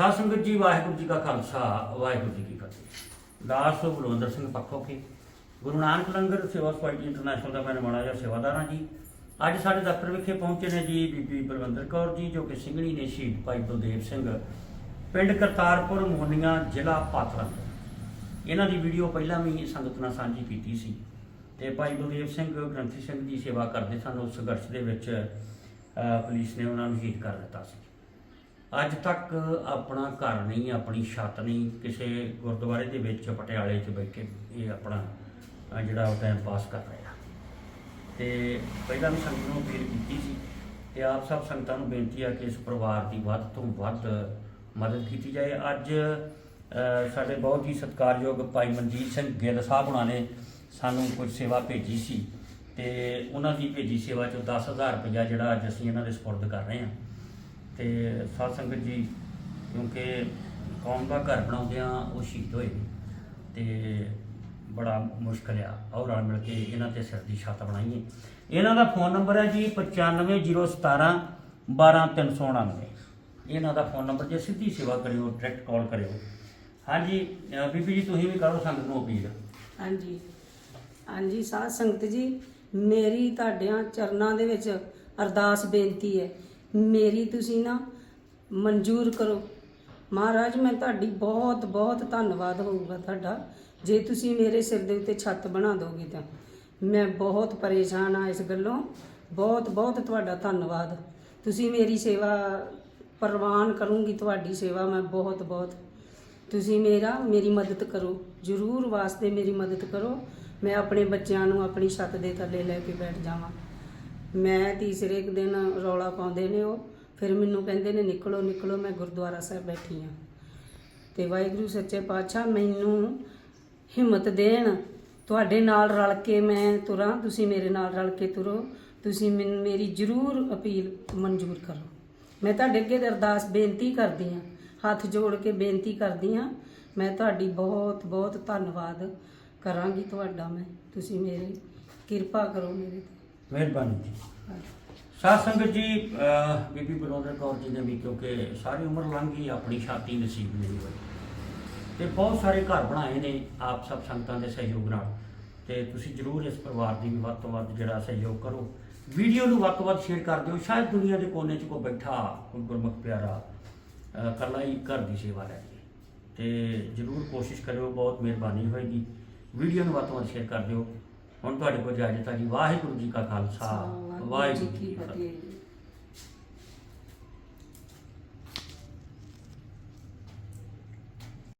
ਸਾਧ ਸੰਗਤ ਜੀ, ਵਾਹਿਗੁਰੂ ਜੀ ਕਾ ਖਾਲਸਾ, ਵਾਹਿਗੁਰੂ ਜੀ ਕੀ ਫਤਿਹ। ਦਾਸ ਬਲਵੰਦਰ ਸਿੰਘ ਪੱਖੋਕੇ ਗੁਰੂ ਨਾਨਕ ਲੰਗਰ ਸੇਵਾ ਸੁਸਾਇਟੀ ਇੰਟਰਨੈਸ਼ਨਲ ਦਾ ਮੈਂ ਨਿਮਾਣਾ ਜਿਹਾ ਸੇਵਾਦਾਰ ਹਾਂ ਜੀ। ਅੱਜ ਸਾਡੇ ਦਫ਼ਤਰ ਵਿਖੇ ਪਹੁੰਚੇ ਨੇ ਜੀ ਬੀਬੀ ਬਲਵੰਦਰ ਕੌਰ ਜੀ, ਜੋ ਕਿ ਸਿੰਘਣੀ ਨੇ ਸ਼ਹੀਦ ਭਾਈ ਬਲਦੇਵ ਸਿੰਘ, ਪਿੰਡ ਕਰਤਾਰਪੁਰ, ਮੋਹਨੀਆਂ, ਜ਼ਿਲ੍ਹਾ ਪਾਤੜਾਂ ਇਹਨਾਂ ਦੀ ਵੀਡੀਓ ਪਹਿਲਾਂ ਵੀ ਸੰਗਤ ਨਾਲ ਸਾਂਝੀ ਕੀਤੀ ਸੀ। ਤੇ ਭਾਈ ਬਲਦੇਵ ਸਿੰਘ ਗ੍ਰੰਥੀ ਸਿੰਘ ਦੀ ਸੇਵਾ ਕਰਦੇ ਸਨ ਉਸ ਸੰਘਰਸ਼ ਦੇ ਵਿੱਚ ਪੁਲਿਸ ਨੇ ਉਹਨਾਂ ਨੂੰ ਸ਼ਹੀਦ ਕਰ ਦਿੱਤਾ ਸੀ। ਅੱਜ ਤੱਕ ਆਪਣਾ ਘਰ ਨਹੀਂ, ਆਪਣੀ ਛੱਤ ਨਹੀਂ, ਕਿਸੇ ਗੁਰਦੁਆਰੇ ਦੇ ਵਿੱਚ ਪਟਿਆਲੇ 'ਚ ਬੈਠੇ ਇਹ ਆਪਣਾ ਜਿਹੜਾ ਉਹ ਟਾਈਮ ਪਾਸ ਕਰ ਰਹੇ ਆ। ਤੇ ਪਹਿਲਾਂ ਵੀ ਸੰਗਤ ਨੂੰ ਅਪੀਲ ਕੀਤੀ ਸੀ ਤੇ ਆਪ ਸਭ ਸੰਗਤਾਂ ਨੂੰ ਬੇਨਤੀ ਆ ਕਿ ਇਸ ਪਰਿਵਾਰ ਦੀ ਵੱਧ ਤੋਂ ਵੱਧ ਮਦਦ ਕੀਤੀ ਜਾਏ। ਅੱਜ ਸਾਡੇ ਬਹੁਤ ਹੀ ਸਤਿਕਾਰਯੋਗ ਭਾਈ ਮਨਜੀਤ ਸਿੰਘ ਗਿੱਲ ਸਾਹਿਬ ਉਹਨਾਂ ਨੇ ਸਾਨੂੰ ਕੁਝ ਸੇਵਾ ਭੇਜੀ ਸੀ ਤੇ ਉਹਨਾਂ ਦੀ ਭੇਜੀ ਸੇਵਾ ਚੋਂ 10000 ਰੁਪਇਆ ਜਿਹੜਾ ਅੱਜ ਅਸੀਂ ਇਹਨਾਂ ਦੇ ਸਪੁਰਦ ਕਰ ਰਹੇ ਹਾਂ। ਤੇ ਸਾਧ ਸੰਗਤ ਜੀ, ਕਿਉਂਕਿ ਕੌਮ ਦਾ ਘਰ ਬਣਾਉਂਦਿਆਂ ਉਹ ਸ਼ਹੀਦ ਹੋਏ ਨੇ ਤੇ ਬੜਾ ਮੁਸ਼ਕਲ ਆ। ਔਰ ਰਲ ਮਿਲ ਕੇ ਇਹਨਾਂ ਤੇ ਸਿਰ ਦੀ ਛੱਤ ਬਣਾਈਏ। ਇਹਨਾਂ ਦਾ ਫੋਨ ਨੰਬਰ ਹੈ ਜੀ 95017 12399 ਇਹਨਾਂ ਦਾ ਫੋਨ ਨੰਬਰ ਜੇ ਸਿੱਧੀ ਸੇਵਾ ਕਰਿਓ ਡਾਇਰੈਕਟ ਕਾਲ ਕਰਿਓ। ਹਾਂਜੀ, ਅਹ ਬੀਬੀ ਜੀ, ਤੁਸੀਂ ਵੀ ਕਰੋ ਸੰਗਤ ਨੂੰ ਅਪੀਲ। ਹਾਂਜੀ। ਹਾਂਜੀ, ਸਾਧ ਸੰਗਤ ਜੀ, ਮੇਰੀ ਤੁਹਾਡਿਆਂ ਚਰਨਾਂ ਦੇ ਵਿੱਚ ਅਰਦਾਸ ਬੇਨਤੀ ਹੈ ਮੇਰੀ ਤੁਸੀਂ ਨਾ ਮਨਜ਼ੂਰ ਕਰੋ। ਮਹਾਰਾਜ, ਮੈਂ ਤੁਹਾਡੀ ਬਹੁਤ ਬਹੁਤ ਧੰਨਵਾਦ ਹੋਊਗਾ ਤੁਹਾਡਾ। ਜੇ ਤੁਸੀਂ ਮੇਰੇ ਸਿਰ ਦੇ ਉੱਤੇ ਛੱਤ ਬਣਾ ਦੋਗੇ ਤਾਂ। ਮੈਂ ਬਹੁਤ ਪਰੇਸ਼ਾਨ ਆ ਇਸ ਗੱਲੋਂ। ਬਹੁਤ ਬਹੁਤ ਤੁਹਾਡਾ ਧੰਨਵਾਦ। ਤੁਸੀਂ ਮੇਰੀ ਸੇਵਾ ਪ੍ਰਵਾਨ ਕਰੂੰਗੀ, ਤੁਹਾਡੀ ਸੇਵਾ ਮੈਂ ਬਹੁਤ ਬਹੁਤ। ਤੁਸੀਂ ਮੇਰਾ, ਮੇਰੀ ਮਦਦ ਕਰੋ। ਜ਼ਰੂਰ ਵਾਸਤੇ ਮੇਰੀ ਮਦਦ ਕਰੋ। ਮੈਂ ਆਪਣੇ ਬੱਚਿਆਂ ਨੂੰ ਆਪਣੀ ਛੱਤ ਦੇ ਥੱਲੇ ਲੈ ਕੇ ਬੈਠ ਜਾਵਾਂ। ਮੈਂ ਤੀਸਰੇ ਦਿਨ ਰੌਲਾ ਪਾਉਂਦੇ ਨੇ ਉਹ, ਫਿਰ ਮੈਨੂੰ ਕਹਿੰਦੇ ਨੇ, ਨਿਕਲੋ ਨਿਕਲੋ, ਮੈਂ ਗੁਰਦੁਆਰਾ ਸਾਹਿਬ ਬੈਠੀ ਹਾਂ ਤੇ ਵਾਹਿਗੁਰੂ ਸੱਚੇ ਪਾਤਸ਼ਾਹ ਮੈਨੂੰ ਹਿੰਮਤ ਦੇਣ, ਤੁਹਾਡੇ ਨਾਲ ਰਲ ਕੇ ਮੈਂ ਤੁਰਾਂ, ਤੁਸੀਂ ਮੇਰੇ ਨਾਲ ਰਲ ਕੇ ਤੁਰੋ, ਤੁਸੀਂ ਮੈਨ- ਮੇਰੀ ਜ਼ਰੂਰ ਅਪੀਲ ਮਨਜ਼ੂਰ ਕਰੋ। ਮੈਂ ਤੁਹਾਡੇ ਅੱਗੇ ਅਰਦਾਸ ਬੇਨਤੀ ਕਰਦੀ ਹਾਂ ਹੱਥ ਜੋੜ ਕੇ ਬੇਨਤੀ ਕਰਦੀ ਹਾਂ ਮੈਂ ਤੁਹਾਡੀ ਬਹੁਤ ਬਹੁਤ ਧੰਨਵਾਦ ਕਰਾਂਗੀ ਤੁਹਾਡਾ ਮੈਂ, ਤੁਸੀਂ ਮੇਰੀ ਕਿਰਪਾ ਕਰੋ ਮੇਰੇ ਤੇ। ਮਿਹਰਬਾਨੀ ਜੀ। ਸਾਧ ਸੰਗਤ ਜੀ ਬੀਬੀ ਬਲਵੰਦਰ ਕੌਰ ਜੀ ਨੇ ਵੀ ਕਿਉਂਕਿ ਸਾਰੀ ਉਮਰ ਲੰਘ ਗਈ ਆਪਣੀ ਛਾਤੀ ਨਸੀਬ ਨਹੀਂ ਹੋਈ। ਤੇ ਬਹੁਤ ਸਾਰੇ ਘਰ ਬਣਾਏ ਨੇ ਆਪ ਸਭ ਸੰਗਤਾਂ ਦੇ ਸਹਿਯੋਗ ਨਾਲ। ਤੇ ਤੁਸੀਂ ਜਰੂਰ ਇਸ ਪਰਿਵਾਰ ਦੀ ਵੀ ਵੱਧ ਤੋਂ ਵੱਧ ਜਿਹੜਾ ਸਹਿਯੋਗ ਕਰੋ। ਵੀਡੀਓ ਨੂੰ ਵੱਧ ਤੋਂ ਵੱਧ ਸ਼ੇਅਰ ਕਰ ਦਿਓ। ਸ਼ਾਇਦ ਦੁਨੀਆ ਦੇ ਕੋਨੇ 'ਚ ਕੋਈ ਬੈਠਾ ਕੋਈ ਗੁਰਮੁਖ ਪਿਆਰਾ, ਅਹ, ਇਕੱਲਾ ਹੀ ਘਰ ਦੀ ਸੇਵਾ ਲੈ ਜੇ ਤੇ ਜਰੂਰ ਕੋਸ਼ਿਸ਼ ਕਰਿਓ, ਬਹੁਤ ਮਿਹਰਬਾਨੀ ਹੋਏਗੀ। ਵੀਡੀਓ ਨੂੰ ਵੱਧ ਤੋਂ ਵੱਧ ਸ਼ੇਅਰ ਕਰ ਦਿਓ। ਹੁਣ ਤੁਹਾਡੇ ਕੋਲ ਇਜਾਜ਼ਤ ਹੈ ਜੀ ਵਾਹਿਗੁਰੂ ਜੀ ਕਾ ਖਾਲਸਾ ਵਾਹਿਗੁਰੂ ਜੀ ਕੀ ਫਤਿਹ।